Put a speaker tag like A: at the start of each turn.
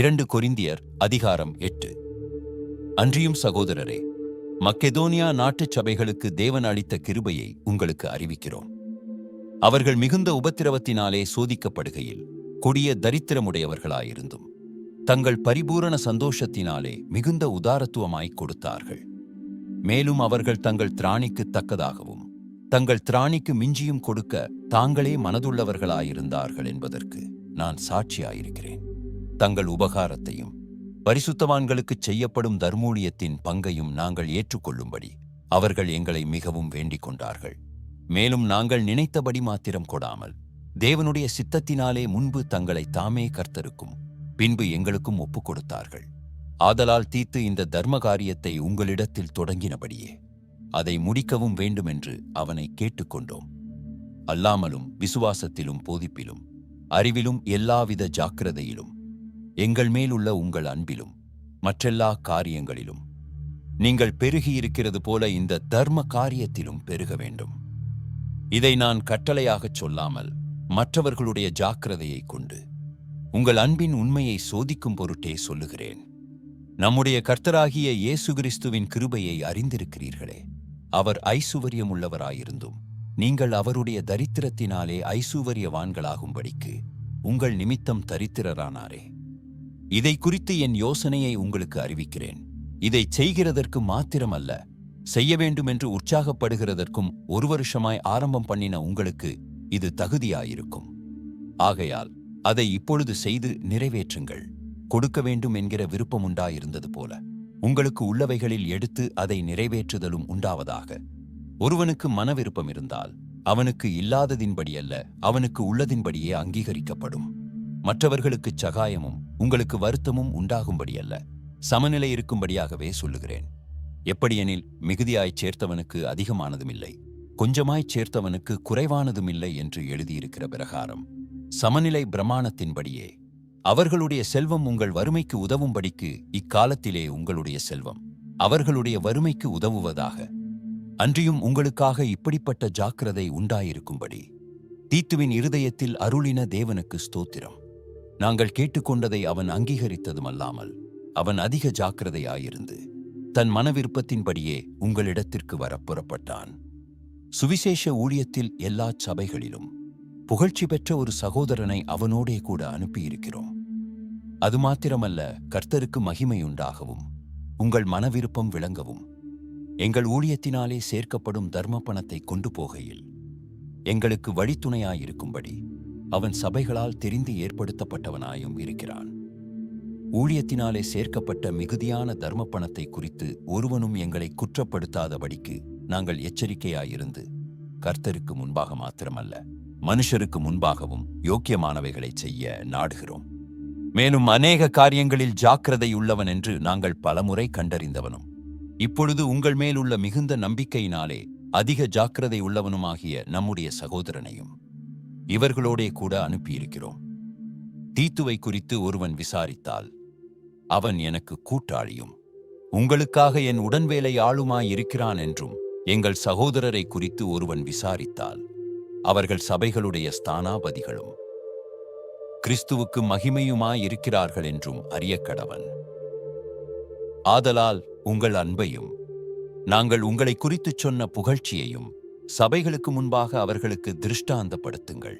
A: இரண்டு கொரிந்தியர் அதிகாரம் எட்டு அன்றியும் சகோதரரே மக்கெதோனியா நாட்டுச் சபைகளுக்கு தேவன் அளித்த கிருபையை உங்களுக்கு அறிவிக்கிறோம் அவர்கள் மிகுந்த உபத்திரவத்தினாலே சோதிக்கப்படுகையில் கொடிய தரித்திரமுடையவர்களாயிருந்தும் தங்கள் பரிபூரண சந்தோஷத்தினாலே மிகுந்த உதாரத்துவமாய் கொடுத்தார்கள் மேலும் அவர்கள் தங்கள் திராணிக்கு தக்கதாகவும் தங்கள் திராணிக்கு மிஞ்சியும் கொடுக்க தாங்களே மனதுள்ளவர்களாயிருந்தார்கள் என்பதற்கு நான் சாட்சியாயிருக்கிறேன் தங்கள் உபகாரத்தையும் பரிசுத்தவான்களுக்கு செய்யப்படும் தர்மூழியத்தின் பங்கையும் நாங்கள் ஏற்றுக்கொள்ளும்படி அவர்கள் எங்களை மிகவும் வேண்டிக் கொண்டார்கள் மேலும் நாங்கள் நினைத்தபடி மாத்திரம் கொடாமல் தேவனுடைய சித்தத்தினாலே முன்பு தங்களை தாமே கர்த்தருக்கும் பின்பு எங்களுக்கும் ஒப்புக் கொடுத்தார்கள் ஆதலால் தீத்து இந்த தர்ம காரியத்தை உங்களிடத்தில் தொடங்கினபடியே அதை முடிக்கவும் வேண்டுமென்று அவனை கேட்டுக்கொண்டோம் அல்லாமலும் விசுவாசத்திலும் போதிப்பிலும் அறிவிலும் எல்லாவித ஜாக்கிரதையிலும் எங்கள் மேலுள்ள உங்கள் அன்பிலும் மற்றெல்லா காரியங்களிலும் நீங்கள் பெருகியிருக்கிறது போல இந்த தர்ம காரியத்திலும் பெருக வேண்டும் இதை நான் கட்டளையாகச் சொல்லாமல் மற்றவர்களுடைய ஜாக்கிரதையை கொண்டு உங்கள் அன்பின் உண்மையை சோதிக்கும் பொருட்டே சொல்லுகிறேன் நம்முடைய கர்த்தராகிய இயேசு கிறிஸ்துவின் கிருபையை அறிந்திருக்கிறீர்களே அவர் ஐசுவரியம் உள்ளவராயிருந்தும் நீங்கள் அவருடைய தரித்திரத்தினாலே ஐசுவரியவான்களாகும்படிக்கு உங்கள் நிமித்தம் தரித்திரரானாரே இதை குறித்து என் யோசனையை உங்களுக்கு அறிவிக்கிறேன் இதை செய்கிறதற்கு மாத்திரமல்ல செய்ய வேண்டும் என்று உற்சாகப்படுகிறதற்கும் ஒரு வருஷமாய் ஆரம்பம் பண்ணின உங்களுக்கு இது தகுதியாயிருக்கும் ஆகையால் அதை இப்பொழுது செய்து நிறைவேற்றுங்கள் கொடுக்க வேண்டும் என்கிற விருப்பம் உண்டாயிருந்தது போல உங்களுக்கு உள்ளவைகளில் எடுத்து அதை நிறைவேற்றுதலும் உண்டாவதாக ஒருவனுக்கு மன விருப்பம் இருந்தால் அவனுக்கு இல்லாததின்படியல்ல அவனுக்கு உள்ளதின்படியே அங்கீகரிக்கப்படும் மற்றவர்களுக்கு சகாயமும் உங்களுக்கு வருத்தமும் உண்டாகும்படியல்ல சமநிலை இருக்கும்படியாகவே சொல்லுகிறேன் எப்படியெனில் மிகுதியாய் சேர்த்தவனுக்கு அதிகமானதுமில்லை கொஞ்சமாய் சேர்த்தவனுக்கு குறைவானதுமில்லை என்று எழுதியிருக்கிற பிரகாரம் சமநிலை பிரமாணத்தின்படியே அவர்களுடைய செல்வம் உங்கள் வறுமைக்கு உதவும்படிக்கு இக்காலத்திலே உங்களுடைய செல்வம் அவர்களுடைய வறுமைக்கு உதவுவதாக அன்றியும் உங்களுக்காக இப்படிப்பட்ட ஜாக்கிரதை உண்டாயிருக்கும்படி தீத்துவின் இருதயத்தில் அருளின தேவனுக்கு ஸ்தோத்திரம் நாங்கள் கேட்டுக்கொண்டதை அவன் அங்கீகரித்ததுமல்லாமல் அல்லாமல் அவன் அதிக ஜாக்கிரதையாயிருந்து தன் மன விருப்பத்தின்படியே உங்களிடத்திற்கு வர புறப்பட்டான் சுவிசேஷ ஊழியத்தில் எல்லா சபைகளிலும் புகழ்ச்சி பெற்ற ஒரு சகோதரனை அவனோடே கூட அனுப்பியிருக்கிறோம் அது மாத்திரமல்ல கர்த்தருக்கு மகிமையுண்டாகவும் உங்கள் மன விருப்பம் விளங்கவும் எங்கள் ஊழியத்தினாலே சேர்க்கப்படும் தர்ம பணத்தை கொண்டு போகையில் எங்களுக்கு வழித்துணையாயிருக்கும்படி அவன் சபைகளால் தெரிந்து ஏற்படுத்தப்பட்டவனாயும் இருக்கிறான் ஊழியத்தினாலே சேர்க்கப்பட்ட மிகுதியான தர்ம பணத்தை குறித்து ஒருவனும் எங்களை குற்றப்படுத்தாதபடிக்கு நாங்கள் எச்சரிக்கையாயிருந்து கர்த்தருக்கு முன்பாக மாத்திரமல்ல மனுஷருக்கு முன்பாகவும் யோக்கியமானவைகளை செய்ய நாடுகிறோம் மேலும் அநேக காரியங்களில் ஜாக்கிரதை உள்ளவன் என்று நாங்கள் பலமுறை கண்டறிந்தவனும் இப்பொழுது உங்கள் மேல் உள்ள மிகுந்த நம்பிக்கையினாலே அதிக ஜாக்கிரதை உள்ளவனுமாகிய நம்முடைய சகோதரனையும் இவர்களோடே கூட அனுப்பியிருக்கிறோம் தீத்துவை குறித்து ஒருவன் விசாரித்தால் அவன் எனக்கு கூட்டாளியும் உங்களுக்காக என் உடன்வேலை வேலை ஆளுமாயிருக்கிறான் என்றும் எங்கள் சகோதரரை குறித்து ஒருவன் விசாரித்தால் அவர்கள் சபைகளுடைய ஸ்தானாபதிகளும் கிறிஸ்துவுக்கு மகிமையுமாயிருக்கிறார்கள் என்றும் என்றும் அறியக்கடவன் ஆதலால் உங்கள் அன்பையும் நாங்கள் உங்களை குறித்துச் சொன்ன புகழ்ச்சியையும் சபைகளுக்கு முன்பாக அவர்களுக்கு திருஷ்டாந்தப்படுத்துங்கள்